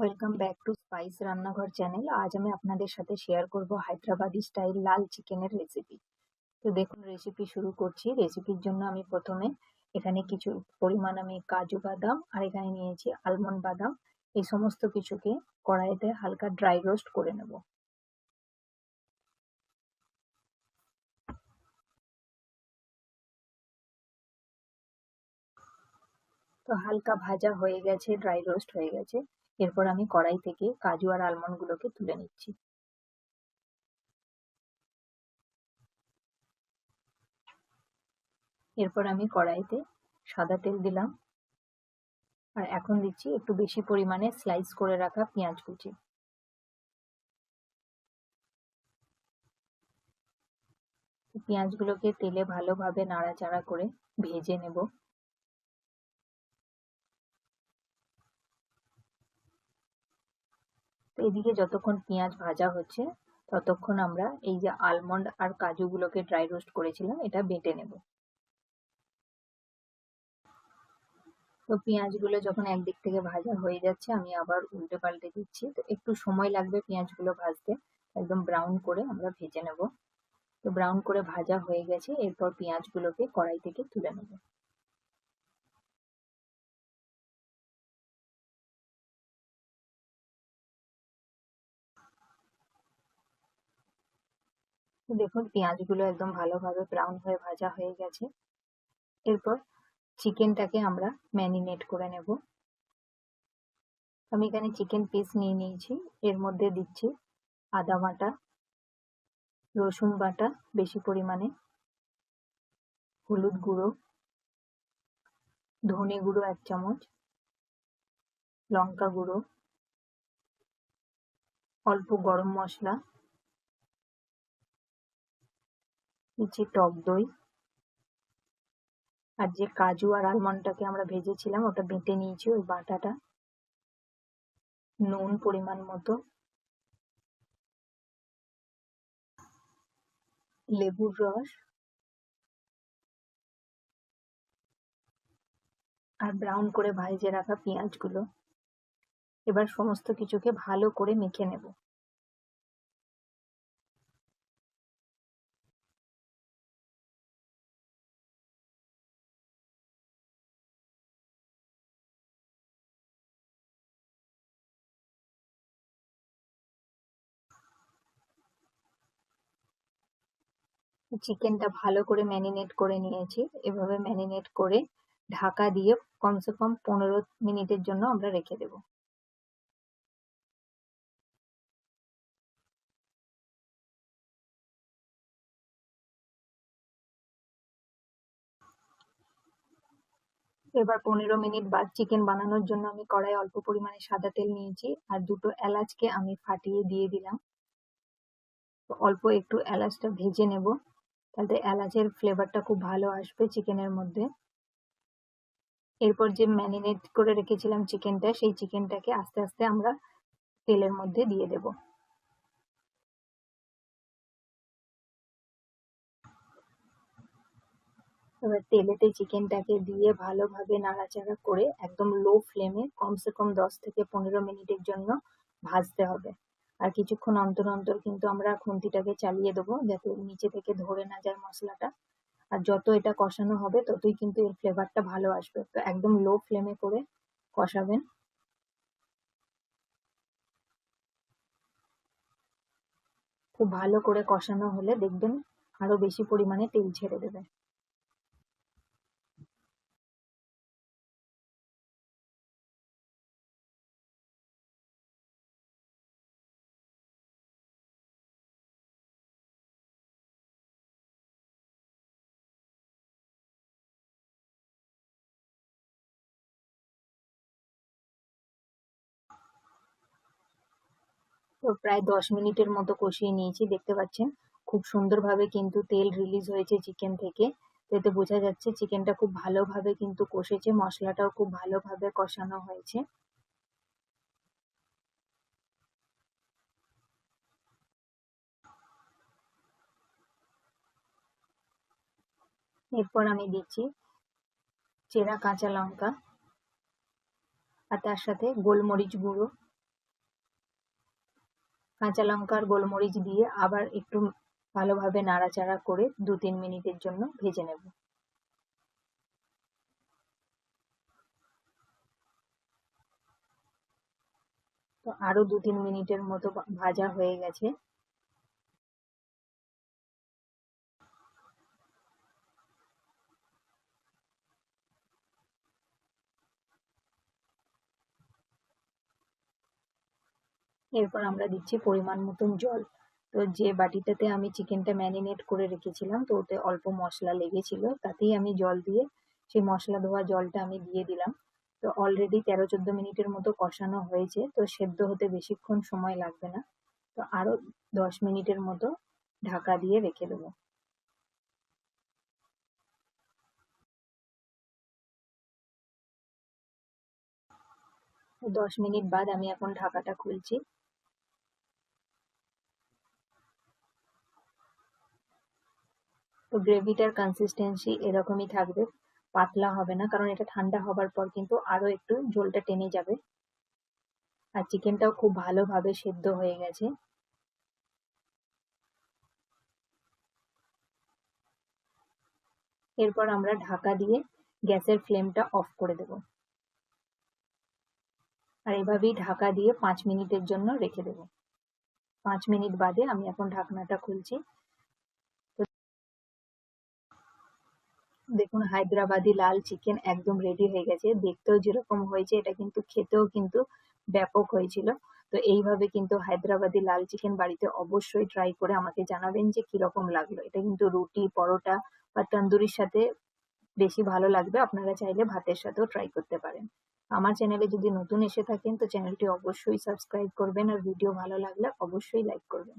Welcome back to Spice Rannaghar channel আজ আমি আপনাদের সাথে শেয়ার করব হায়দ্রাবাদি স্টাইল লাল চিকেনের রেসিপি তো দেখুন রেসিপি শুরু করছি। রেসিপির জন্য আমি প্রথমে এখানে কিছু পরিমাণ আমি কাজু বাদাম আর এখানে নিয়েছি আলমন্ড বাদাম। এই সমস্ত কিছুকে কড়াইতে হালকা ড্রাই রোস্ট করে নেব। তো হালকা ভাজা হয়ে গেছে ড্রাই রোস্ট হয়ে গেছে। এরপর আমি কড়াই থেকে কাজু আর আলমন্ডগুলোকে তুলে নিচ্ছি। এরপর আমি কড়াইতে সাদা তেল দিলাম। আর এখন দিচ্ছি একটু বেশি পরিমাণে স্লাইস করে রাখা পেঁয়াজ কুচি। পেঁয়াজগুলোকে তেলে ভালোভাবে নাড়াচাড়া করে ভেজে নেব। এদিকে যতক্ষণ পেঁয়াজ ভাজা হচ্ছে, ততক্ষণ আমরা এই যে আলমন্ড আর কাজুগুলোকে ড্রাই রোস্ট করেছিলাম, এটা বেটে নেব। তো পেঁয়াজগুলো যখন একদিক থেকে ভাজা হয়ে যাচ্ছে, আমি আবার উল্টে পাল্টে দিচ্ছি। তো একটু সময় লাগবে পেঁয়াজগুলো ভাজতে। একদম ব্রাউন করে আমরা ভেজে নেব। তো ব্রাউন করে ভাজা হয়ে গেছে, এরপর পেঁয়াজগুলোকে কড়াই থেকে তুলে নেব। দেখুন, পেঁয়াজগুলো একদম ভালোভাবে ব্রাউন হয়ে ভাজা হয়ে গেছে। এরপর চিকেনটাকে আমরা ম্যারিনেট করে নেব। আমি এখানে চিকেন পিস নিয়ে নিয়েছি। এর মধ্যে দিচ্ছি আদা বাটা, রসুন বাটা বেশি পরিমাণে, হলুদ গুঁড়ো, ধনে গুঁড়ো এক চামচ, লঙ্কা গুঁড়ো, অল্প গরম মশলা নিচে টক দই আর যে কাজু আর আলমন্ডটাকে আমরা ভেজেছিলাম, ওটা বেটে নিয়েছি ওই বাটাটা। নুন পরিমাণ মতো। লেবুর রস। আর ব্রাউন করে ভাজে রাখা পেঁয়াজগুলো। এবার সমস্ত কিছুকে ভালো করে মেখে নেব। চিকেনটা ভালো করে ম্যারিনেট করে নিয়েছি। এভাবে ম্যারিনেট করে ঢাকা দিয়ে কমসে কম পনেরো মিনিটের জন্য আমরা রেখে দেব। এবার পনেরো মিনিট বাদ চিকেন বানানোর জন্য আমি কড়াই অল্প পরিমাণে সাদা তেল নিয়েছি আর দুটো এলাচকে আমি ফাটিয়ে দিয়ে দিলাম। অল্প একটু এলাচটা ভেজে নেব। তাতে এলাচের ফ্লেভারটা খুব ভালো আসবে চিকেনের মধ্যে। এরপর যে ম্যারিনেট করে রেখেছিলাম চিকেনটা সেই চিকেনটাকে আস্তে আস্তে আমরা তেলের মধ্যে দিয়ে দেব। এবার তেলেতে চিকেনটাকে দিয়ে ভালোভাবে নাড়াচাড়া করে একদম লো ফ্লেমে কমসে কম দশ থেকে পনেরো মিনিটের জন্য ভাজতে হবে। আর কিছুক্ষণ অন্তর অন্তর কিন্তু আমরা খুন্তিটাকে চালিয়ে দেবো, যাতে নিচে থেকে ধরে না যায় মশলাটা। আর যত এটা কষানো হবে, ততই কিন্তু এর ফ্লেভারটা ভালো আসবে। তো একদম লো ফ্লেমে করে কষাবেন। খুব ভালো করে কষানো হলে দেখবেন আরও বেশি পরিমাণে তেল ছেড়ে দেবে। তো প্রায় দশ মিনিটের মতো কষিয়ে নিয়েছি, দেখতে পাচ্ছেন? খুব সুন্দরভাবে কিন্তু তেল রিলিজ হয়েছে চিকেন থেকে। এতে বোঝা যাচ্ছে চিকেনটা খুব ভালোভাবে কিন্তু কষেছে, মশলাটাও খুব ভালোভাবে কষানো হয়েছে। এরপর আমি দিচ্ছি চেরা কাঁচা লঙ্কা আর তার সাথে গোলমরিচ গুঁড়ো। কাঁচা লঙ্কা গোলমরিচ দিয়ে আবার একটু ভালোভাবে নাড়াচাড়া করে দু তিন মিনিটের জন্য ভেজে নেব। তো আরও দু তিন মিনিটের মতো ভাজা হয়ে গেছে। এরপর আমরা দিচ্ছি পরিমাণ মতন জল। তো যে বাটিটাতে আমি চিকেনটা ম্যারিনেট করে রেখেছিলাম, তো ওতে অল্প মশলা লেগেছিল, তাতেই আমি জল দিয়ে সেই মশলা ধোয়া জলটা আমি দিয়ে দিলাম। তো অলরেডি তেরো চোদ্দ মিনিটের মতো কষানো হয়েছে, তো সেদ্ধ হতে বেশিক্ষণ সময় লাগবে না। তো আরও দশ মিনিটের মতো ঢাকা দিয়ে রেখে দেবো। দশ মিনিট বাদ আমি এখন ঢাকাটা খুলছি। তো গ্রেভিটার কনসিস্টেন্সি এরকমই থাকবে। পাতলা হবে না, কারণ এটা ঠান্ডা হবার পর কিন্তু আরও একটু ঝোলটা টেনে যাবে। আর চিকেনটাও খুব ভালোভাবে সেদ্ধ হয়ে গেছে। এরপর আমরা ঢাকা দিয়ে গ্যাসের ফ্লেমটা অফ করে দেব। আর এভাবেই ঢাকা দিয়ে পাঁচ মিনিটের জন্য রেখে দেব। পাঁচ মিনিট বাদে আমি এখন ঢাকনাটা খুলছি। দেখুন, হায়দ্রাবাদি লাল চিকেন একদম রেডি হয়ে গেছে। দেখতেও যেরকম হয়েছে, এটা কিন্তু খেতেও কিন্তু ব্যাপক হয়েছিল। তো এইভাবে কিন্তু হায়দ্রাবাদি লাল চিকেন বাড়িতে অবশ্যই ট্রাই করে আমাকে জানাবেন যে কীরকম লাগল। এটা কিন্তু রুটি, পরোটা বা তন্দুরির সাথে বেশি ভালো লাগবে। আপনারা চাইলে ভাতের সাথেও ট্রাই করতে পারেন। আমার চ্যানেলে যদি নতুন এসে থাকেন, তো চ্যানেলটি অবশ্যই সাবস্ক্রাইব করবেন। আর ভিডিও ভালো লাগলে অবশ্যই লাইক করবেন।